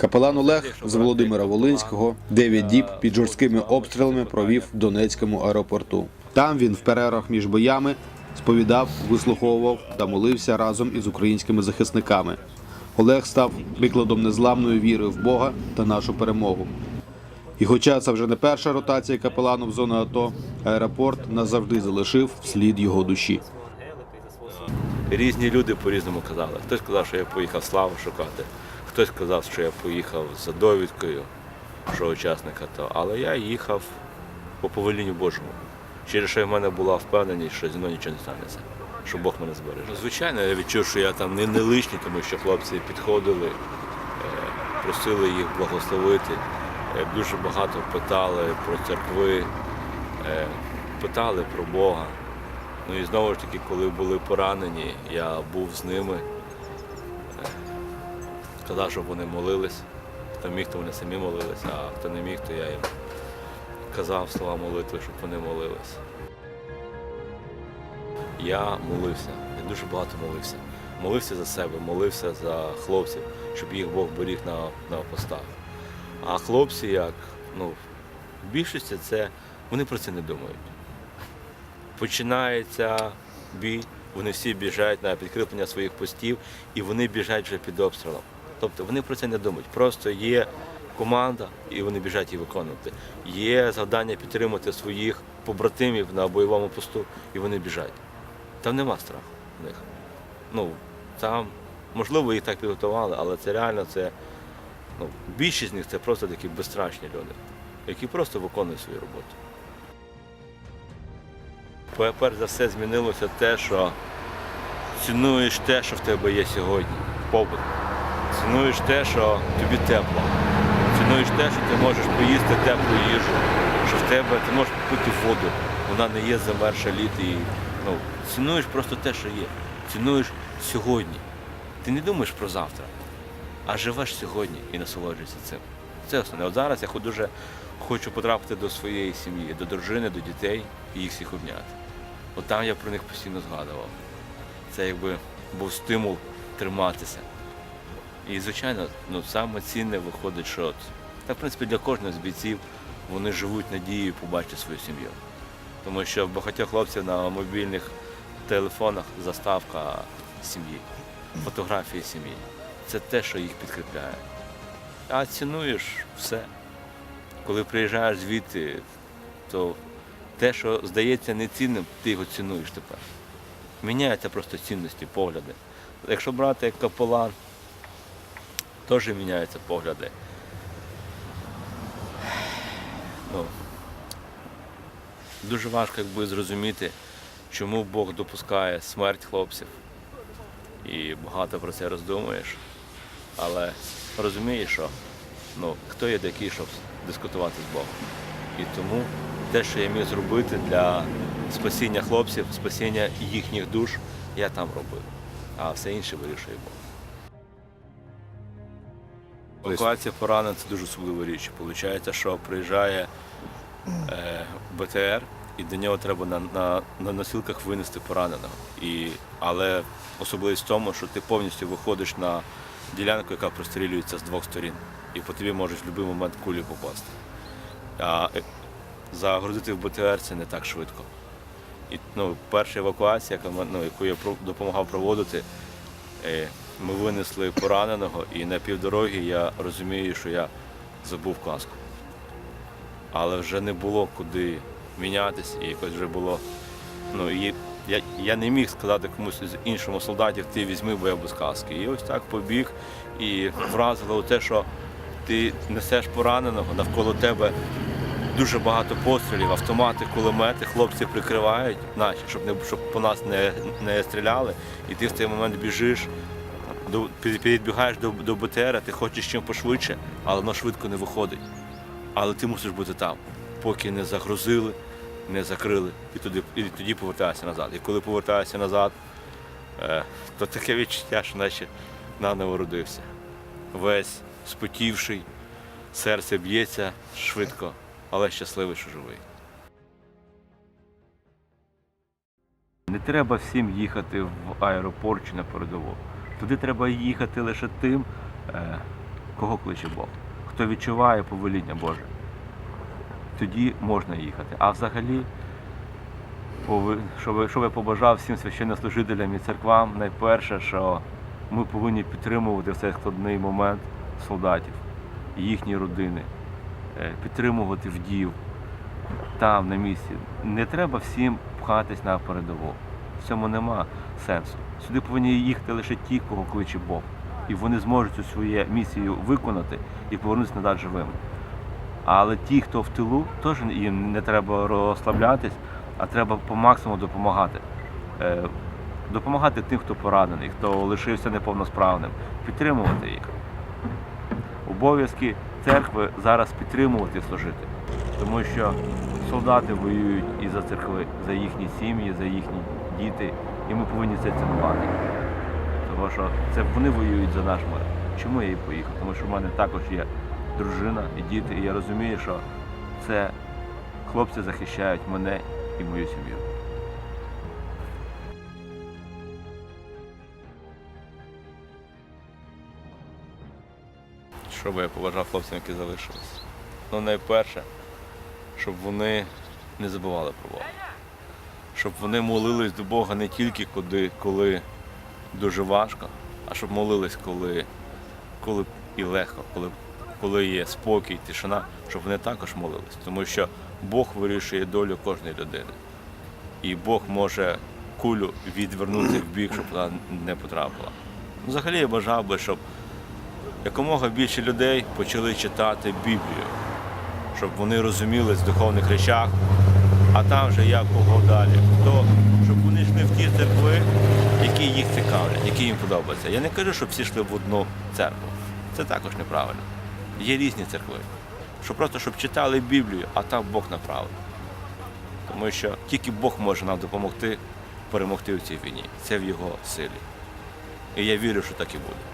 Капелан Олег з Володимира Волинського 9 діб під жорсткими обстрілами провів в Донецькому аеропорту. Там він в перервах між боями сповідав, вислуховував та молився разом із українськими захисниками. Олег став прикладом незламної віри в Бога та нашу перемогу. І хоча це вже не перша ротація капелану в зону АТО, аеропорт назавжди залишив слід його дучі. Різні люди по-різному казали. Хтось казав, що я поїхав славу шукати, хтось сказав, що я поїхав за довідкою, що учасник АТО. Але я їхав по повелінню Божому. Через що в мене була впевненість, що зі мною нічого не станеться, що Бог мене збереже. Звичайно, я відчув, що я там не, не лишній, тому що хлопці підходили, е, просили їх благословити. Е, Дуже багато питали про церкви, е, питали про Бога. Ну і знову ж таки, коли були поранені, я був з ними. Е, щоб вони молились. Хто міг, то вони самі молились, а хто не міг, то я їм казав слова молитви, щоб вони молились. Я молився, я дуже багато молився. Молився за себе, молився за хлопців, щоб їх Бог беріг на, на постах. А хлопці, як, ну, в більшості це вони про це не думають починається бій, вони всі біжать на підкріплення своїх постів і вони біжать вже під обстрілом. Тобто вони про це не думають. Просто є команда, і вони біжать її виконувати. Є завдання підтримати своїх побратимів на бойовому посту, і вони біжать. Там нема страху в них. Ну, там, можливо, їх так підготували, але це реально це. Ну, більшість з них це просто такі безстрашні люди, які просто виконують свою роботу. Перш за все змінилося те, що цінуєш те, що в тебе є сьогодні, побут. Цінуєш те, що тобі тепло. Цінуєш те, що ти можеш поїсти теплу їжу, що в тебе ти можеш попити воду, вона не є замерша літ і ну, цінуєш просто те, що є. Цінуєш сьогодні. Ти не думаєш про завтра, а живеш сьогодні і насолоджуєшся цим. Це основне. От зараз я дуже хочу потрапити до своєї сім'ї, до дружини, до дітей і їх всіх обняти. От там я про них постійно згадував. Це якби був стимул триматися. І, звичайно, ну, саме цінне виходить, що та, в принципі, для кожного з бійців вони живуть надією побачити свою сім'ю. Тому що багатьох хлопців на мобільних телефонах заставка сім'ї, фотографії сім'ї. Це те, що їх підкріпляє. А цінуєш все. Коли приїжджаєш звідти, то те, що здається нецінним, ти його цінуєш тепер. Міняються просто цінності, погляди. Якщо брати як капелан, теж міняються погляди. Ну, дуже важко якби, зрозуміти, чому Бог допускає смерть хлопців. І багато про це роздумуєш. Але розумієш, що ну, хто є такий, щоб дискутувати з Богом. І тому те, що я міг зробити для спасіння хлопців, спасіння їхніх душ, я там робив. А все інше вирішує Бог. Евакуація поранених це дуже особлива річ. Получається, що приїжджає е, БТР, і до нього треба на, на, на носілках винести пораненого. І, але особливість в тому, що ти повністю виходиш на ділянку, яка прострілюється з двох сторін. І по тобі можуть в будь-який момент кулі попасти. А е, загрузити в БТР це не так швидко. І ну, перша евакуація, яка ну, яку я допомагав проводити, е, ми винесли пораненого, і на півдороги я розумію, що я забув каску. Але вже не було куди мінятись, і якось вже було. Ну, і я, я не міг сказати комусь з іншому солдатів, ти візьми, бо я без каски. І ось так побіг і вразило те, що ти несеш пораненого, навколо тебе дуже багато пострілів, автомати, кулемети, хлопці прикривають, наші, щоб не щоб по нас не, не стріляли. І ти в цей момент біжиш, до, підбігаєш до, до БТРа, ти хочеш чим пошвидше, але воно швидко не виходить. Але ти мусиш бути там, поки не загрузили, не закрили, і тоді, і тоді повертаєшся назад. І коли повертаєшся назад, е, то таке відчуття, що наче наново родився. Весь спотівший, серце б'ється швидко, але щасливий, що живий. Не треба всім їхати в аеропорт чи на передову. Туди треба їхати лише тим, е, кого кличе Бог, хто відчуває повеління Боже, тоді можна їхати. А взагалі, пови- що би, що би побажав всім священнослужителям і церквам, найперше, що ми повинні підтримувати в цей складний момент солдатів, їхні родини, е, підтримувати вдів там, на місці. Не треба всім пхатись на передову. В цьому нема сенсу. Сюди повинні їхати лише ті, кого кличе Бог. І вони зможуть цю свою місію виконати і повернутися назад живими. Але ті, хто в тилу, теж їм не треба розслаблятись, а треба по максимуму допомагати. Е, Допомагати тим, хто поранений, хто лишився неповносправним, підтримувати їх. Обов'язки церкви зараз підтримувати і служити. Тому що солдати воюють і за церкви, за їхні сім'ї, за їхні діти, і ми повинні це цінувати. Тому що це вони воюють за наш мир. Чому я і поїхав? Тому що в мене також є дружина і діти, і я розумію, що це хлопці захищають мене і мою сім'ю. Що би я побажав хлопцям, які залишились? Ну, найперше, щоб вони не забували про Бога. Щоб вони молились до Бога не тільки коли, коли дуже важко, а щоб молились, коли, коли і легко, коли, коли є спокій, тишина, щоб вони також молились. Тому що Бог вирішує долю кожної людини. І Бог може кулю відвернути в бік, щоб вона не потрапила. Взагалі я бажав би, щоб якомога більше людей почали читати Біблію, щоб вони розумілись в духовних речах, а там вже як кого далі. Хто, щоб вони йшли в ті церкви, які їх цікавлять, які їм подобаються. Я не кажу, щоб всі йшли в одну церкву. Це також неправильно. Є різні церкви. Що просто щоб читали Біблію, а там Бог направив. Тому що тільки Бог може нам допомогти перемогти в цій війні. Це в його силі. І я вірю, що так і буде.